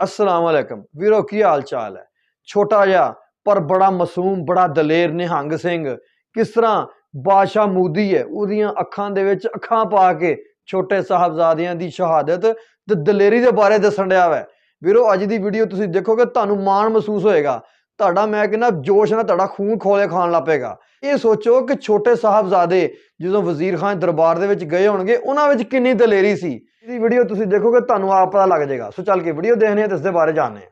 ਅਸਲਾਮ ਵਾਲੇਕਮ ਵੀਰੋ ਕੀ ਹਾਲ ਚਾਲ ਹੈ ਛੋਟਾ ਜਿਹਾ ਪਰ ਬੜਾ ਮਾਸੂਮ ਬੜਾ ਦਲੇਰ ਨਿਹੰਗ ਸਿੰਘ ਕਿਸ ਤਰ੍ਹਾਂ ਬਾਦਸ਼ਾਹ ਮੂਦੀ ਹੈ ਉਹਦੀਆਂ ਅੱਖਾਂ ਦੇ ਵਿੱਚ ਅੱਖਾਂ ਪਾ ਕੇ ਛੋਟੇ ਸਾਹਿਬਜ਼ਾਦਿਆਂ ਦੀ ਸ਼ਹਾਦਤ ਤੇ ਦਲੇਰੀ ਦੇ ਬਾਰੇ ਦੱਸਣ ਡਿਆ ਵੈ ਵੀਰੋ ਅੱਜ ਦੀ ਵੀਡੀਓ ਤੁਸੀਂ ਦੇਖੋਗੇ ਤੁਹਾਨੂੰ ਮਾਣ ਮਹਿਸੂਸ ਹੋਏਗਾ ਤੁਹਾਡਾ ਮੈਂ ਕਹਿੰਦਾ ਜੋਸ਼ ਨਾਲ ਤੁਹਾਡਾ ਖੂਨ ਖੋਲੇ ਖਾਣ ਲੱਪੇਗਾ ਇਹ ਸੋਚੋ ਕਿ ਛੋਟੇ ਸਾਹਿਬਜ਼ਾਦੇ ਜਦੋਂ ਵਜ਼ੀਰ ਖਾਨ ਦਰਬਾਰ ਦੇ ਵਿੱਚ ਗਏ ਹੋਣਗੇ ਉਹਨਾਂ ਵਿੱਚ ਕਿੰਨੀ ਦਲੇਰੀ ਸੀ? ਇਹਦੀ ਵੀਡੀਓ ਤੁਸੀਂ ਦੇਖੋਗੇ ਤੁਹਾਨੂੰ ਆਪ ਪਤਾ ਲੱਗ ਜਾਏਗਾ। ਸੋ ਚੱਲ ਕੇ ਵੀਡੀਓ ਦੇਖਦੇ ਹਾਂ ਤੇ ਇਸ ਦੇ ਬਾਰੇ ਜਾਣਦੇ ਹਾਂ।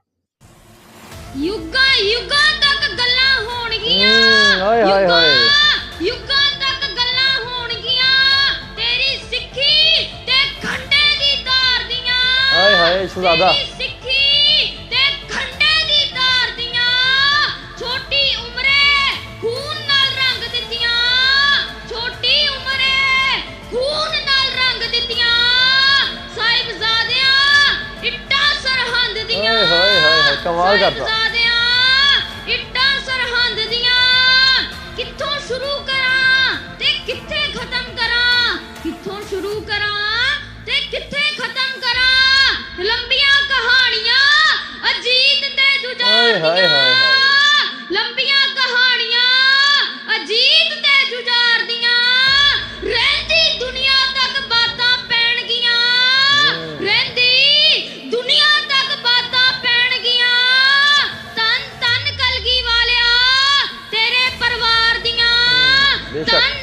ਯੁੱਗਾਂ ਯੁੱਗਾਂ ਤੱਕ ਗੱਲਾਂ ਹੋਣਗੀਆਂ। ਹਾਏ, ਹਾਏ, ਹਾਏ। ਯੁੱਗਾਂ ਤੱਕ ਗੱਲਾਂ ਹੋਣਗੀਆਂ। ਤੇਰੀ ਸਿੱਖੀ ਤੇ ਖੰਡੇ ਦੀ ਤਾਰ ਦੀਆਂ। ਹਾਏ ਹਾਏ ਸ਼ਹਜ਼ਾਦਾ ਕਮਾਲ। ਸਾਹਿਬਜ਼ਾਦਿਆਂ ਇੱਟਾਂ ਸਰਹੰਦ ਦੀਆਂ ਕਿੱਥੋਂ ਸ਼ੁਰੂ ਕਰਾਂ ਤੇ ਕਿੱਥੇ ਖਤਮ ਕਰਾਂ ਕਿੱਥੋਂ ਸ਼ੁਰੂ ਕਰਾਂ ਤੇ ਕਿੱਥੇ ਖਤਮ ਕਰਾਂ ਲੰਬੀਆਂ ਕਹਾਣੀਆਂ ਅਜੀਤ ਤੇ ਜੁਝਾਰ। ਦੀਆਂ ਲੰਬੀਆਂ Deixa.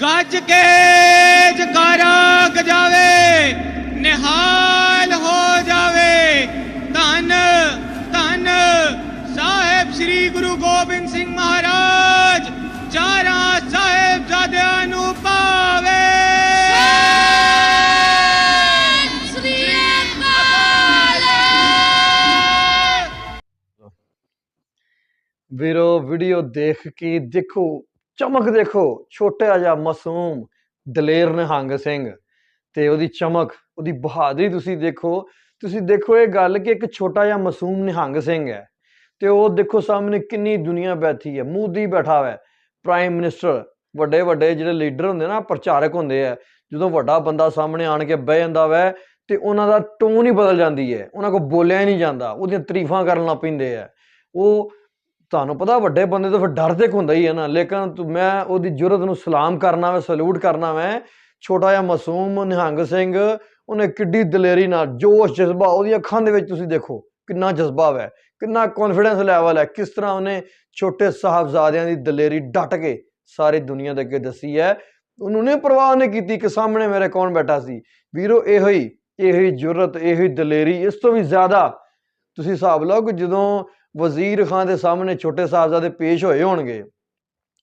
ਗੱਜ ਕੇ ਜਕਾਰਾ ਗਜਾਵੇ, ਨਿਹਾਲ ਹੋ ਜਾਵੇ। ਧੰਨ ਧੰਨ ਸਾਹਿਬ ਸ੍ਰੀ ਗੁਰੂ ਗੋਬਿੰਦ ਸਿੰਘ ਮਹਾਰਾਜ, ਚਾਰਾਂ ਸਾਹਿਬਜ਼ਾਦਿਆਂ ਨੂੰ ਪਾਵੇ। ਵੀਰੋ ਵੀਡੀਓ ਦੇਖ ਕੇ ਦੇਖੋ। ਚਮਕ ਦੇਖੋ, ਛੋਟਾ ਜਿਹਾ ਮਾਸੂਮ ਦਲੇਰ ਨਿਹੰਗ ਸਿੰਘ ਤੇ ਉਹਦੀ ਚਮਕ, ਉਹਦੀ ਬਹਾਦਰੀ ਤੁਸੀਂ ਦੇਖੋ ਤੁਸੀਂ ਦੇਖੋ ਇਹ ਗੱਲ ਕਿ ਇੱਕ ਛੋਟਾ ਜਿਹਾ ਮਾਸੂਮ ਨਿਹੰਗ ਸਿੰਘ ਹੈ ਤੇ ਉਹ ਦੇਖੋ ਸਾਹਮਣੇ ਕਿੰਨੀ ਦੁਨੀਆ ਬੈਠੀ ਹੈ ਮੋਦੀ ਬੈਠਾ ਹੋਇਆ ਪ੍ਰਾਈਮ ਮਿਨਿਸਟਰ ਵੱਡੇ ਵੱਡੇ ਜਿਹੜੇ ਲੀਡਰ ਹੁੰਦੇ ਨਾ, ਪ੍ਰਚਾਰਕ ਹੁੰਦੇ ਆ, ਜਦੋਂ ਵੱਡਾ ਬੰਦਾ ਸਾਹਮਣੇ ਆਣ ਕੇ ਬਹਿ ਜਾਂਦਾ ਵੈ ਤੇ ਉਹਨਾਂ ਦਾ ਟੋਨ ਹੀ ਬਦਲ ਜਾਂਦੀ ਹੈ, ਉਹਨਾਂ ਕੋਲ ਬੋਲਿਆ ਹੀ ਨਹੀਂ ਜਾਂਦਾ, ਉਹਦੀਆਂ ਤਾਰੀਫਾਂ ਕਰਨ ਲੱਗ ਪੈਂਦੇ ਆ। ਉਹ ਤੁਹਾਨੂੰ ਪਤਾ ਵੱਡੇ ਬੰਦੇ ਤੋਂ ਫਿਰ ਡਰ ਤੇ ਹੁੰਦਾ ਹੀ ਹੈ ਨਾ, ਲੇਕਿਨ ਮੈਂ ਉਹਦੀ ਜੁਰਤ ਨੂੰ ਸਲਾਮ ਕਰਨਾ ਵਾ, ਸਲੂਟ ਕਰਨਾ ਮੈਂ ਛੋਟਾ ਜਿਹਾ ਮਾਸੂਮ ਨਿਹੰਗ ਸਿੰਘ, ਉਹਨੇ ਕਿੱਡੀ ਦਲੇਰੀ ਨਾਲ, ਜੋਸ਼, ਜਜ਼ਬਾ ਉਹਦੀ ਅੱਖਾਂ ਦੇ ਵਿੱਚ ਤੁਸੀਂ ਦੇਖੋ, ਕਿੰਨਾ ਜਜ਼ਬਾ ਹੈ ਕਿੰਨਾ ਕੌਨਫੀਡੈਂਸ ਲੈਵਲ ਹੈ, ਕਿਸ ਤਰ੍ਹਾਂ ਉਹਨੇ ਛੋਟੇ ਸਾਹਿਬਜ਼ਾਦਿਆਂ ਦੀ ਦਲੇਰੀ ਡਟ ਕੇ ਸਾਰੀ ਦੁਨੀਆ ਦੇ ਅੱਗੇ ਦੱਸੀ ਹੈ। ਉਹਨੂੰ ਨੇ ਪਰਵਾਹ ਨਹੀਂ ਕੀਤੀ ਕਿ ਸਾਹਮਣੇ ਮੇਰੇ ਕੌਣ ਬੈਠਾ ਸੀ। ਵੀਰੋ, ਇਹੋ ਹੀ ਇਹੋ ਹੀ ਜੁਰਤ, ਇਹੋ ਹੀ ਦਲੇਰੀ, ਇਸ ਤੋਂ ਵੀ ਜ਼ਿਆਦਾ ਤੁਸੀਂ ਹਿਸਾਬ ਲਾਓ ਕਿ ਜਦੋਂ ਵਜ਼ੀਰ ਖਾਨ ਦੇ ਸਾਹਮਣੇ ਛੋਟੇ ਸਾਹਿਬਜ਼ਾਦੇ ਪੇਸ਼ ਹੋਏ ਹੋਣਗੇ।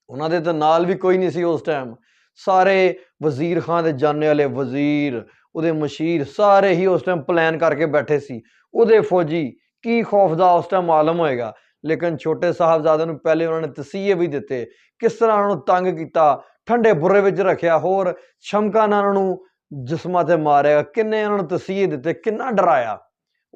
ਉਹਨਾਂ ਦੇ ਤਾਂ ਨਾਲ ਵੀ ਕੋਈ ਨਹੀਂ ਸੀ ਉਸ ਟਾਈਮ ਸਾਰੇ ਵਜ਼ੀਰ ਖਾਨ ਦੇ ਜਾਣੇ ਵਾਲੇ ਵਜ਼ੀਰ, ਉਹਦੇ ਮਸ਼ੀਰ ਸਾਰੇ ਹੀ ਉਸ ਟਾਈਮ ਪਲਾਨ ਕਰਕੇ ਬੈਠੇ ਸੀ। ਉਹਦੇ ਫੌਜੀ ਕੀ ਖੌਫ ਦਾ ਉਸ ਟਾਈਮ ਮਾਲੂਮ ਹੋਏਗਾ। ਲੇਕਿਨ ਛੋਟੇ ਸਾਹਿਬਜ਼ਾਦੇ ਨੂੰ ਪਹਿਲੇ ਉਹਨਾਂ ਨੇ ਤਸੀਹੇ ਵੀ ਦਿੱਤੇ। ਕਿਸ ਤਰ੍ਹਾਂ ਉਹਨਾਂ ਨੂੰ ਤੰਗ ਕੀਤਾ, ਠੰਡੇ ਬੁਰੇ ਵਿੱਚ ਰੱਖਿਆ, ਹੋਰ ਸ਼ਮਕਾ ਨਾਲ ਉਹਨਾਂ ਨੂੰ ਜਿਸਮਾਂ ਤੇ ਮਾਰਿਆ, ਕਿੰਨੇ ਉਹਨਾਂ ਨੂੰ ਤਸੀਹੇ ਦਿੱਤੇ, ਕਿੰਨਾ ਡਰਾਇਆ।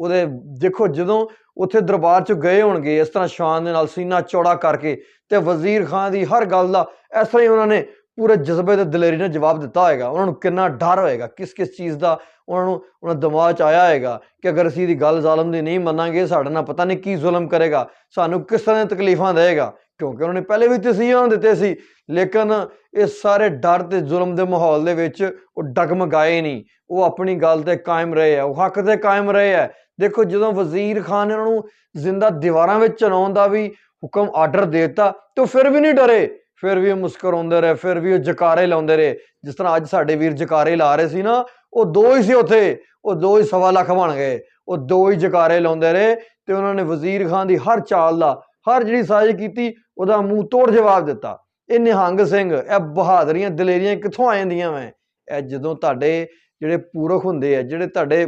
ਉਹਦੇ ਦੇਖੋ ਜਦੋਂ ਉੱਥੇ ਦਰਬਾਰ 'ਚ ਗਏ ਹੋਣਗੇ, ਇਸ ਤਰ੍ਹਾਂ ਸ਼ਾਨ ਦੇ ਨਾਲ ਸੀਨਾ ਚੌੜਾ ਕਰਕੇ ਤੇ ਵਜ਼ੀਰ ਖਾਨ ਦੀ ਹਰ ਗੱਲ ਦਾ ਇਸ ਤਰ੍ਹਾਂ ਹੀ ਉਹਨਾਂ ਨੇ ਪੂਰੇ ਜਜ਼ਬੇ ਤੇ ਦਲੇਰੀ ਨਾਲ ਜਵਾਬ ਦਿੱਤਾ ਹੋਏਗਾ। ਉਹਨਾਂ ਨੂੰ ਕਿੰਨਾ ਡਰ ਹੋਏਗਾ ਕਿਸ ਕਿਸ ਚੀਜ਼ ਦਾ ਉਹਨਾਂ ਨੂੰ ਉਹਨਾਂ ਦਿਮਾਗ 'ਚ ਆਇਆ ਹੋਏਗਾ ਕਿ ਅਗਰ ਅਸੀਂ ਇਹਦੀ ਗੱਲ ਜ਼ਾਲਮ ਦੀ ਨਹੀਂ ਮੰਨਾਂਗੇ, ਸਾਡੇ ਨਾਲ ਪਤਾ ਨਹੀਂ ਕੀ ਜ਼ੁਲਮ ਕਰੇਗਾ, ਸਾਨੂੰ ਕਿਸ ਤਰ੍ਹਾਂ ਦੀਆਂ ਤਕਲੀਫਾਂ ਦੇਵੇਗਾ। ਕਿਉਂਕਿ ਉਹਨਾਂ ਨੇ ਪਹਿਲੇ ਵੀ ਤਸੀਹਾਂ ਦਿੱਤੇ ਸੀ, ਲੇਕਿਨ ਇਹ ਸਾਰੇ ਡਰ ਤੇ ਜ਼ੁਲਮ ਦੇ ਮਾਹੌਲ ਦੇ ਵਿੱਚ ਉਹ ਡਗਮਗਾਏ ਨਹੀਂ। ਉਹ ਆਪਣੀ ਗੱਲ ਤੇ ਕਾਇਮ ਰਹੇ ਆ, ਉਹ ਹੱਕ ਤੇ ਕਾਇਮ ਰਹੇ ਆ। ਦੇਖੋ, ਜਦੋਂ ਵਜ਼ੀਰ ਖਾਨ ਨੇ ਉਹਨਾਂ ਨੂੰ ਜ਼ਿੰਦਾ ਦੀਵਾਰਾਂ ਵਿੱਚ ਚਲਾਉਣ ਦਾ ਵੀ ਹੁਕਮ ਆਰਡਰ ਦਿੱਤਾ, ਤੇ ਉਹ ਫਿਰ ਵੀ ਨਹੀਂ ਡਰੇ। ਫਿਰ ਵੀ ਉਹ ਮੁਸਕਰਾਉਂਦੇ ਰਹੇ, ਫਿਰ ਵੀ ਉਹ ਜਕਾਰੇ ਲਾਉਂਦੇ ਰਹੇ। ਜਿਸ ਤਰ੍ਹਾਂ ਅੱਜ ਸਾਡੇ ਵੀਰ ਜਕਾਰੇ ਲਾ ਰਹੇ ਸੀ ਨਾ, ਉਹ ਦੋ ਹੀ ਸੀ ਉੱਥੇ, ਉਹ ਦੋ ਹੀ ਸਵਾ ਲੱਖ ਬਣ ਗਏ। ਉਹ ਦੋ ਹੀ ਜਕਾਰੇ ਲਾਉਂਦੇ ਰਹੇ, ਤੇ ਉਹਨਾਂ ਨੇ ਵਜ਼ੀਰ ਖਾਨ ਦੀ ਹਰ ਚਾਲ ਦਾ ਹਰ ਜਿਹੜੀ ਸਾਜ਼ਿਸ਼ ਕੀਤੀ, ਉਹਦਾ ਮੂੰਹ ਤੋੜ ਜਵਾਬ ਦਿੱਤਾ। ਇਹ ਨਿਹੰਗ ਸਿੰਘ, ਇਹ ਬਹਾਦਰੀਆਂ ਦਲੇਰੀਆਂ ਕਿੱਥੋਂ ਆ ਜਾਂਦੀਆਂ ਵੈ? ਇਹ ਜਦੋਂ ਤੁਹਾਡੇ ਜਿਹੜੇ ਪੂਰਖ ਹੁੰਦੇ ਆ, ਜਿਹੜੇ ਤੁਹਾਡੇ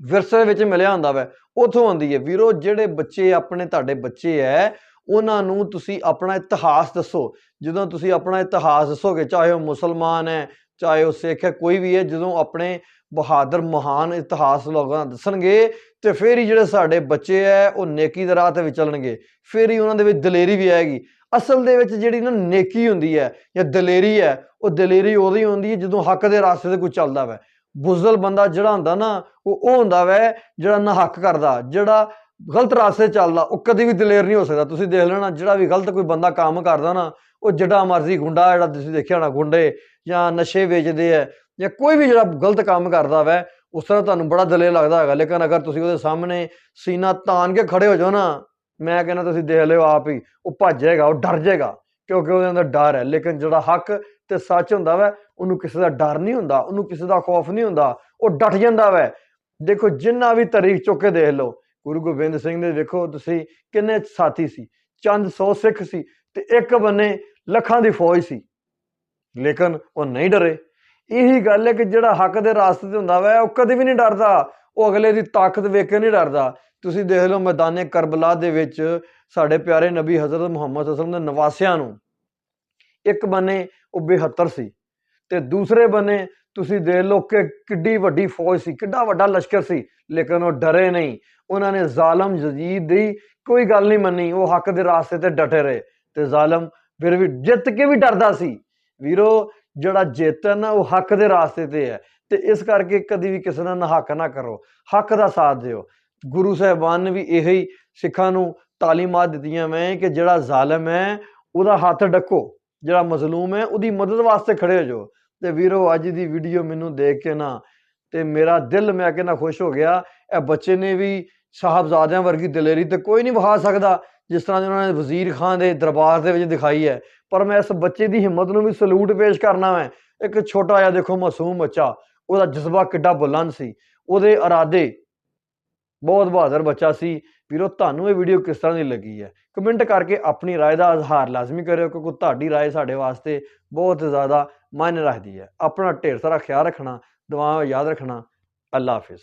ਵਿਰਸੇ ਵਿੱਚ ਮਿਲਿਆ ਹੁੰਦਾ ਵੈ, ਉਥੋਂ ਆਉਂਦੀ ਹੈ ਵੀਰੋ, ਜਿਹੜੇ ਬੱਚੇ ਆਪਣੇ ਤੁਹਾਡੇ ਬੱਚੇ ਐ, ਉਹਨਾਂ ਨੂੰ ਤੁਸੀਂ ਆਪਣਾ ਇਤਿਹਾਸ ਦੱਸੋ। ਜਦੋਂ ਤੁਸੀਂ ਆਪਣਾ ਇਤਿਹਾਸ ਦੱਸੋਗੇ, ਚਾਹੇ ਉਹ ਮੁਸਲਮਾਨ ਹੈ ਚਾਹੇ ਉਹ ਸਿੱਖ ਹੈ, ਕੋਈ ਵੀ ਹੈ, ਜਦੋਂ ਆਪਣੇ ਬਹਾਦਰ ਮਹਾਨ ਇਤਿਹਾਸ ਲੋਕਾਂ ਦਾ ਦੱਸਣਗੇ ਤੇ ਫਿਰ ਹੀ ਜਿਹੜੇ ਸਾਡੇ ਬੱਚੇ ਐ ਉਹ ਨੇਕੀ ਦੇ ਰਾਹ ਤੇ ਵੀ ਚੱਲਣਗੇ ਫਿਰ ਹੀ ਉਹਨਾਂ ਦੇ ਵਿੱਚ ਦਲੇਰੀ ਵੀ ਆਏਗੀ। ਅਸਲ ਦੇ ਵਿੱਚ ਜਿਹੜੀ ਨਾ ਨੇਕੀ ਹੁੰਦੀ ਹੈ ਜਾਂ ਦਲੇਰੀ ਹੈ, ਉਹ ਦਲੇਰੀ ਉਹਦੀ ਹੁੰਦੀ ਹੈ ਜਦੋਂ ਹੱਕ ਦੇ ਰਾਸਤੇ ਤੇ ਕੋਈ ਚੱਲਦਾ ਵੈ। ਬੁਜ਼ਦਲ ਬੰਦਾ ਜਿਹੜਾ ਹੁੰਦਾ ਨਾ, ਉਹ ਉਹ ਹੁੰਦਾ ਵੈ ਜਿਹੜਾ ਨਾ ਹੱਕ ਕਰਦਾ, ਜਿਹੜਾ ਗਲਤ ਰਾਸਤੇ ਚੱਲਦਾ, ਉਹ ਕਦੀ ਵੀ ਦਲੇਰ ਨਹੀਂ ਹੋ ਸਕਦਾ। ਤੁਸੀਂ ਦੇਖ ਲੈਣਾ, ਜਿਹੜਾ ਵੀ ਗਲਤ ਕੋਈ ਬੰਦਾ ਕੰਮ ਕਰਦਾ ਨਾ, ਉਹ ਜਿਹੜਾ ਮਰਜ਼ੀ ਗੁੰਡਾ ਜਿਹੜਾ ਤੁਸੀਂ ਦੇਖਿਆ ਹੋਣਾ, ਗੁੰਡੇ ਜਾਂ ਨਸ਼ੇ ਵੇਚਦੇ ਹੈ ਜਾਂ ਕੋਈ ਵੀ ਜਿਹੜਾ ਗਲਤ ਕੰਮ ਕਰਦਾ ਵੈ, ਉਸ ਤਰ੍ਹਾਂ ਤੁਹਾਨੂੰ ਬੜਾ ਦਲੇਰ ਲੱਗਦਾ ਹੈਗਾ। ਲੇਕਿਨ ਅਗਰ ਤੁਸੀਂ ਉਹਦੇ ਸਾਹਮਣੇ ਸੀਨਾ ਤਾਨ ਕੇ ਖੜੇ ਹੋ ਜਾਓ ਨਾ, ਮੈਂ ਕਹਿੰਦਾ ਤੁਸੀਂ ਦੇਖ ਲਿਓ ਆਪ ਹੀ, ਉਹ ਭੱਜ ਜਾਏਗਾ, ਉਹ ਡਰ ਜਾਏਗਾ, ਕਿਉਂਕਿ ਉਹਦੇ ਅੰਦਰ ਡਰ ਹੈ। ਲੇਕਿਨ ਜਿਹੜਾ ਹੱਕ ਤੇ ਸੱਚ ਹੁੰਦਾ ਵੈ, ਉਹਨੂੰ ਕਿਸੇ ਦਾ ਡਰ ਨਹੀਂ ਹੁੰਦਾ, ਉਹਨੂੰ ਕਿਸੇ ਦਾ ਖੌਫ ਨਹੀਂ ਹੁੰਦਾ, ਉਹ ਡਟ ਜਾਂਦਾ ਵੈ। ਦੇਖੋ, ਜਿੰਨਾ ਵੀ ਤਾਰੀਖ ਚੁੱਕ ਕੇ ਦੇਖ ਲਓ, ਗੁਰੂ ਗੋਬਿੰਦ ਸਿੰਘ ਦੇ ਵੇਖੋ ਤੁਸੀਂ ਕਿੰਨੇ ਸਾਥੀ ਸੀ, ਚੰਦ, ਸੌ ਸਿੱਖ ਸੀ ਤੇ ਇੱਕ ਬੰਨੇ ਲੱਖਾਂ ਦੀ ਫੌਜ ਸੀ। ਲੇਕਿਨ ਉਹ ਨਹੀਂ ਡਰੇ। ਇਹੀ ਗੱਲ ਹੈ ਕਿ ਜਿਹੜਾ ਹੱਕ ਦੇ ਰਾਸਤੇ ਤੇ ਹੁੰਦਾ ਵਾ, ਉਹ ਕਦੇ ਵੀ ਨਹੀਂ ਡਰਦਾ। ਉਹ ਅਗਲੇ ਦੀ ਤਾਕਤ ਵੇਖ ਕੇ ਨਹੀਂ ਡਰਦਾ। ਤੁਸੀਂ ਦੇਖ ਲਓ ਮੈਦਾਨੇ ਕਰਬਲਾ ਦੇ ਵਿੱਚ ਸਾਡੇ ਪਿਆਰੇ ਨਬੀ ਹਜ਼ਰਤ ਮੁਹੰਮਦ ਅਸਲਮ ਦੇ ਨਵਾਸਿਆਂ ਨੂੰ ਇੱਕ ਬੰਨੇ ਉਹ 72 ਸੀ ਤੇ ਦੂਸਰੇ ਬੰਨੇ ਤੁਸੀਂ ਦੇਖ ਲਓ ਕਿ ਕਿੱਡੀ ਵੱਡੀ ਫੌਜ ਸੀ, ਕਿੱਡਾ ਵੱਡਾ ਲਸ਼ਕਰ ਸੀ, ਲੇਕਿਨ ਉਹ ਡਰੇ ਨਹੀਂ। ਉਹਨਾਂ ਨੇ ਜ਼ਾਲਮ ਯਜ਼ੀਦ ਦੀ ਕੋਈ ਗੱਲ ਨਹੀਂ ਮੰਨੀ, ਉਹ ਹੱਕ ਦੇ ਰਾਸਤੇ ਤੇ ਡਟੇ ਰਹੇ ਤੇ ਜ਼ਾਲਮ ਫਿਰ ਵੀ ਜਿੱਤ ਕੇ ਵੀ ਡਰਦਾ ਸੀ। ਵੀਰੋ, ਜਿਹੜਾ ਜੇਤਨ ਉਹ ਹੱਕ ਦੇ ਰਾਸਤੇ ਤੇ ਹੈ। ਤੇ ਇਸ ਕਰਕੇ ਕਦੀ ਵੀ ਕਿਸੇ ਨਾਲ ਨਾ ਨਾ ਕਰੋ। ਹੱਕ ਦਾ ਸਾਥ ਦਿਓ। ਗੁਰੂ ਸਾਹਿਬਾਨ ਨੇ ਵੀ ਇਹੀ ਸਿੱਖਾਂ ਨੂੰ ਤਾਲੀਮਾਂ ਦਿੱਤੀਆਂ ਮੈਂ ਕਿ ਜਿਹੜਾ ਜ਼ਾਲਮ ਹੈ, ਉਹਦਾ ਹੱਥ ਡੱਕੋ। ਜਿਹੜਾ ਮਜ਼ਲੂਮ ਹੈ, ਉਹਦੀ ਮਦਦ ਵਾਸਤੇ ਖੜੇ ਹੋ ਜਾਓ। ਤੇ ਵੀਰੋ, ਅੱਜ ਦੀ ਵੀਡੀਓ ਮੈਨੂੰ ਦੇਖ ਕੇ ਨਾ ਤੇ ਮੇਰਾ ਦਿਲ ਮੈਂ ਕਿ ਨਾ ਖੁਸ਼ ਹੋ ਗਿਆ। ਇਹ ਬੱਚੇ ਨੇ ਵੀ ਸਾਹਿਬਜ਼ਾਦਿਆਂ ਵਰਗੀ ਦਲੇਰੀ ਤੇ ਕੋਈ ਨਹੀਂ ਵਿਖਾ ਸਕਦਾ, ਜਿਸ ਤਰ੍ਹਾਂ ਦੀ ਉਹਨਾਂ ਨੇ ਵਜ਼ੀਰ ਖਾਨ ਦੇ ਦਰਬਾਰ ਦੇ ਵਿੱਚ ਦਿਖਾਈ ਹੈ। ਪਰ ਮੈਂ ਇਸ ਬੱਚੇ ਦੀ ਹਿੰਮਤ ਨੂੰ ਵੀ ਸਲੂਟ ਪੇਸ਼ ਕਰਨਾ ਮੈਂ ਇੱਕ ਛੋਟਾ ਜਿਹਾ ਦੇਖੋ ਮਾਸੂਮ ਬੱਚਾ ਉਹਦਾ ਜਜ਼ਬਾ ਕਿੱਡਾ ਬੁਲੰਦ ਸੀ ਉਹਦੇ ਇਰਾਦੇ ਬਹੁਤ ਬਹਾਦਰ ਬੱਚਾ ਸੀ ਵੀਰੋ ਤੁਹਾਨੂੰ ਇਹ ਵੀਡੀਓ ਕਿਸ ਤਰ੍ਹਾਂ ਦੀ ਲੱਗੀ ਹੈ ਕਮੈਂਟ ਕਰਕੇ ਆਪਣੀ رائے ਦਾ ਇਜ਼ਹਾਰ ਲਾਜ਼ਮੀ ਕਰਿਓ ਕਿਉਂਕਿ ਤੁਹਾਡੀ رائے ਸਾਡੇ ਵਾਸਤੇ ਬਹੁਤ ਜ਼ਿਆਦਾ ਮਾਇਨੇ ਰੱਖਦੀ ਹੈ ਆਪਣਾ ਢੇਰ ਸਾਰਾ ਖਿਆਲ ਰੱਖਣਾ ਦੁਆਵਾਂ ਯਾਦ ਰੱਖਣਾ ਅੱਲਾ ਹਾਫਿਜ਼